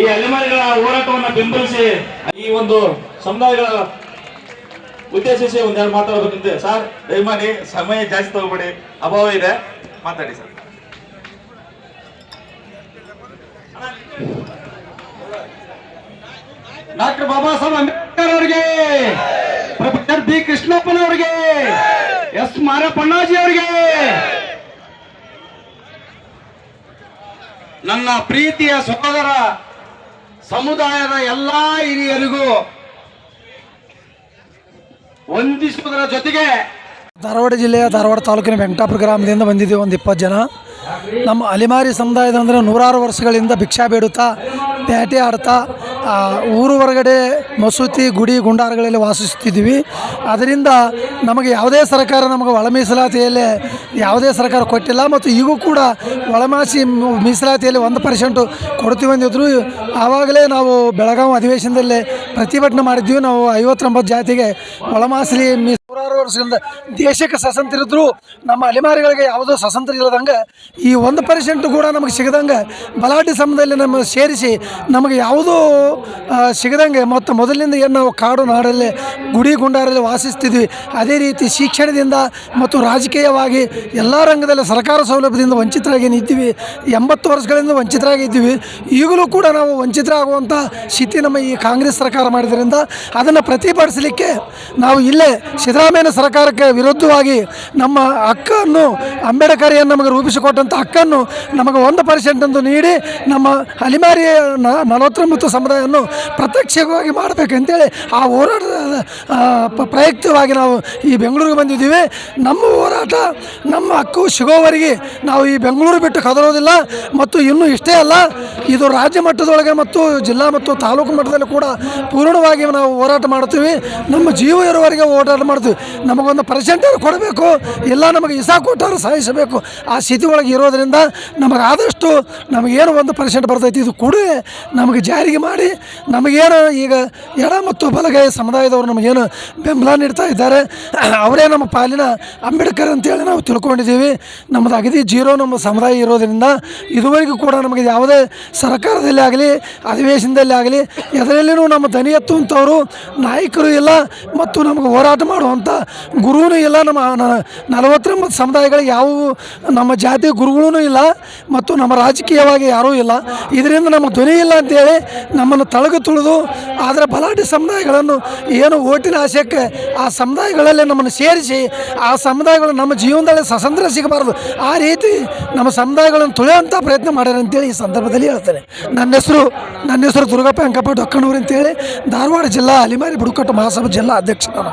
ಈ ಅಲೆಮಾರಿಗಳ ಹೋರಾಟವನ್ನ ಬೆಂಬಲಿಸಿ ಈ ಒಂದು ಸಮುದಾಯಗಳ ಉದ್ದೇಶಿಸಿ ಒಂದೆರಡು ಮಾತಾಡಬೇಕಂತೆ. ಸರ್, ದಯಮಾಡಿ ಸಮಯ ಜಾಸ್ತಿ ತಗೋಬೇಡಿ. ಅಭಾವ ಇದೆ. ಮಾತಾಡಿ ಸರ್. ಡಾಕ್ಟರ್ ಬಾಬಾ ಸಾಹೇಬ್ ಅಂಬೇಡ್ಕರ್ ಅವರಿಗೆ, ಪ್ರೊಫೆಸರ್ ಬಿ ಕೃಷ್ಣಪ್ಪನವರಿಗೆ ಎಸ್ ಮಾರಪ್ಪಣ್ಣಾಜಿ ಅವರಿಗೆ, ನನ್ನ ಪ್ರೀತಿಯ ಸಹೋದರ ಸಮುದಾಯದ ಎಲ್ಲಾ ಹಿರಿಯರಿಗೂ ವಂದಿಸುವುದರ ಜೊತೆಗೆ ಧಾರವಾಡ ಜಿಲ್ಲೆಯ ಧಾರವಾಡ ತಾಲೂಕಿನ ವೆಂಕಟಾಪುರ ಗ್ರಾಮದಿಂದ ಬಂದಿದ್ದೀವಿ ಒಂದು ಇಪ್ಪತ್ತು ಜನ. ನಮ್ಮ ಅಲಿಮಾರಿ ಸಮುದಾಯದ ಅಂದರೆ ನೂರಾರು ವರ್ಷಗಳಿಂದ ಭಿಕ್ಷಾ ಬೇಡುತ್ತಾ ಪ್ಯಾಟೆ ಆಡ್ತಾ ಊರು ಹೊರಗಡೆ ಮಸೂತಿ, ಗುಡಿ, ಗುಂಡಾರಗಳಲ್ಲಿ ವಾಸಿಸುತ್ತಿದ್ದೀವಿ. ಅದರಿಂದ ನಮಗೆ ಯಾವುದೇ ಸರ್ಕಾರ ನಮಗೆ ಒಳ ಮೀಸಲಾತಿಯಲ್ಲಿ ಯಾವುದೇ ಸರ್ಕಾರ ಕೊಟ್ಟಿಲ್ಲ ಮತ್ತು ಈಗೂ ಕೂಡ ಒಳಮಾಸಿ ಮೀಸಲಾತಿಯಲ್ಲಿ ಒಂದು ಪರ್ಸೆಂಟು ಕೊಡ್ತೀವಿ ಅಂದಿದ್ರು. ಆವಾಗಲೇ ನಾವು ಬೆಳಗಾವಿ ಅಧಿವೇಶನದಲ್ಲಿ ಪ್ರತಿಭಟನೆ ಮಾಡಿದ್ವಿ ನಾವು ಐವತ್ತೊಂಬತ್ತು ಜಾತಿಗೆ ಒಳಮಾಸಲಿ ಮೀ ನೂರಾರು ವರ್ಷದಿಂದ ದೇಶಕ್ಕೆ ಸ್ವತಂತ್ರ ಇದ್ರು ನಮ್ಮ ಅಲೆಮಾರಿಗಳಿಗೆ ಯಾವುದೋ ಸ್ವತಂತ್ರ ಇಲ್ಲದಂಗೆ ಈ ಒಂದು ಪರ್ಸೆಂಟ್ ಕೂಡ ನಮಗೆ ಸಿಗದಂಗೆ ಬಲಾಢ್ಯ ಸಮಯದಲ್ಲಿ ನಮ್ಮ ಸೇರಿಸಿ ನಮಗೆ ಯಾವುದೂ ಸಿಗದಂಗೆ ಮತ್ತು ಮೊದಲಿನಿಂದ ಏನು ನಾವು ಕಾಡು ನಾಡಲ್ಲಿ, ಗುಡಿ ಗುಂಡಾರಲ್ಲಿ ವಾಸಿಸ್ತಿದ್ವಿ, ಅದೇ ರೀತಿ ಶಿಕ್ಷಣದಿಂದ ಮತ್ತು ರಾಜಕೀಯವಾಗಿ ಎಲ್ಲ ರಂಗದಲ್ಲಿ ಸರ್ಕಾರ ಸೌಲಭ್ಯದಿಂದ ವಂಚಿತರಾಗಿ ನಿಂತೀವಿ ಎಂಬತ್ತು ವರ್ಷಗಳಿಂದ ವಂಚಿತರಾಗಿದ್ದೀವಿ ಈಗಲೂ ಕೂಡ ನಾವು ವಂಚಿತರಾಗುವಂಥ ಸ್ಥಿತಿ ನಮ್ಮ ಈ ಕಾಂಗ್ರೆಸ್ ಸರ್ಕಾರ ಮಾಡಿದ್ರಿಂದ ಅದನ್ನು ಪ್ರತಿಭಟಿಸಲಿಕ್ಕೆ ನಾವು ಇಲ್ಲೇ ಸಿದ್ದರಾಮಯ್ಯ ಸರ್ಕಾರಕ್ಕೆ ವಿರುದ್ಧವಾಗಿ ನಮ್ಮ ಹಕ್ಕನ್ನು ಅಂಬೇಡ್ಕರ್ ಏನು ನಮಗೆ ರೂಪಿಸಿಕೊಟ್ಟಂಥ ಹಕ್ಕನ್ನು ನಮಗೆ ಒಂದು ಪರ್ಸೆಂಟ್ ಎಂದು ನೀಡಿ ನಮ್ಮ ಅಲಿಮಾರಿ ನಲವತ್ತೊಂಬತ್ತು ಸಮುದಾಯವನ್ನು ಪ್ರತ್ಯಕ್ಷವಾಗಿ ಮಾಡಬೇಕಂತೇಳಿ ಆ ಹೋರಾಟದ ಪ್ರಯುಕ್ತವಾಗಿ ನಾವು ಈ ಬೆಂಗಳೂರಿಗೆ ಬಂದಿದ್ದೀವಿ. ನಮ್ಮ ಹೋರಾಟ, ನಮ್ಮ ಹಕ್ಕು ಸಿಗೋವರೆಗೆ ನಾವು ಈ ಬೆಂಗಳೂರು ಬಿಟ್ಟು ಕದರೋದಿಲ್ಲ. ಮತ್ತು ಇನ್ನೂ ಇಷ್ಟೇ ಅಲ್ಲ ಇದು ರಾಜ್ಯ ಮಟ್ಟದೊಳಗೆ ಮತ್ತು ಜಿಲ್ಲಾ ಮತ್ತು ತಾಲೂಕು ಮಟ್ಟದಲ್ಲಿ ಕೂಡ ಪೂರ್ಣವಾಗಿ ನಾವು ಹೋರಾಟ ಮಾಡ್ತೀವಿ. ನಮ್ಮ ಜೀವ ಇರುವವರೆಗೆ ಹೋರಾಟ ಮಾಡ್ತೀವಿ. ನಮಗೊಂದು ಪರ್ಸೆಂಟೇಜ್ ಕೊಡಬೇಕು. ಇಲ್ಲ ನಮಗೆ ಇಸಾ ಕೊಟ್ಟಾರು ಸಹಿಸಬೇಕು ಆ ಸ್ಥಿತಿ ಒಳಗೆ ಇರೋದರಿಂದ ನಮಗೆ ಆದಷ್ಟು ನಮಗೇನು ಒಂದು ಪರ್ಸೆಂಟ್ ಬರ್ತೈತಿ. ಇದು ಕೂಡ. ನಮಗೆ ಜಾರಿಗೆ ಮಾಡಿ. ನಮಗೇನು ಈಗ ಎಡ ಮತ್ತು ಬಲಗೈ ಸಮುದಾಯದವರು ನಮಗೇನು ಬೆಂಬಲ ನೀಡ್ತಾ ಇದ್ದಾರೆ. ಅವರೇ ನಮ್ಮ ಪಾಲಿನ ಅಂಬೇಡ್ಕರ್ ಅಂತೇಳಿ ನಾವು ತಿಳ್ಕೊಂಡಿದ್ದೀವಿ. ನಮ್ಮದು ಅಗದಿ ಜೀರೋ ನಮ್ಮ ಸಮುದಾಯ ಇರೋದರಿಂದ ಇದುವರೆಗೂ ಕೂಡ ನಮಗೆ ಯಾವುದೇ ಸರ್ಕಾರದಲ್ಲಿ ಆಗಲಿ ಅಧಿವೇಶನದಲ್ಲಿ ಆಗಲಿ ಎದರಲ್ಲಿನೂ ನಮ್ಮ ದನಿ ಎತ್ತುವಂಥವರು ನಾಯಕರು ಇಲ್ಲ ಮತ್ತು ನಮಗೆ ಹೋರಾಟ ಮಾಡುವಂಥ ಗುರುವೂ ಇಲ್ಲ. ನಮ್ಮ ನಲವತ್ತೊಂಬತ್ತು ಸಮುದಾಯಗಳಿಗೆ ಯಾವ ನಮ್ಮ ಜಾತಿ ಗುರುಗಳೂ ಇಲ್ಲ ಮತ್ತು ನಮ್ಮ ರಾಜಕೀಯವಾಗಿ ಯಾರೂ ಇಲ್ಲ. ಇದರಿಂದ ನಮ್ಮ ಧ್ವನಿ ಇಲ್ಲ ಅಂತೇಳಿ ನಮ್ಮನ್ನು ತಳಗು ತುಳಿದು ಆದರೆ ಬಲಾಢ್ಯ ಸಮುದಾಯಗಳನ್ನು ಏನು ಓಟಿನ ಆಶಯಕ್ಕೆ ಆ ಸಮುದಾಯಗಳಲ್ಲಿ ನಮ್ಮನ್ನು ಸೇರಿಸಿ, ಆ ಸಮುದಾಯಗಳು ನಮ್ಮ ಜೀವನದಲ್ಲಿ ಸ್ವತಂತ್ರ ಸಿಗಬಾರ್ದು. ಆ ರೀತಿ ನಮ್ಮ ಸಮುದಾಯಗಳನ್ನು ತುಳಿಯುವಂಥ ಪ್ರಯತ್ನ ಮಾಡ್ಯಾರ ಅಂತೇಳಿ ಈ ಸಂದರ್ಭದಲ್ಲಿ ನನ್ನ ಹೆಸರು ನನ್ನ ಹೆಸರು ದುರ್ಗಪ್ಪ ಅಂಕಪ್ಪ ಡೊಕ್ಕನೂರು ಅಂತೇಳಿ. ಧಾರವಾಡ ಜಿಲ್ಲಾ ಅಲಿಮಾರಿ ಬುಡಕಟ್ಟು ಮಹಾಸಭಾ ಜಿಲ್ಲಾ ಅಧ್ಯಕ್ಷ ನಾನು.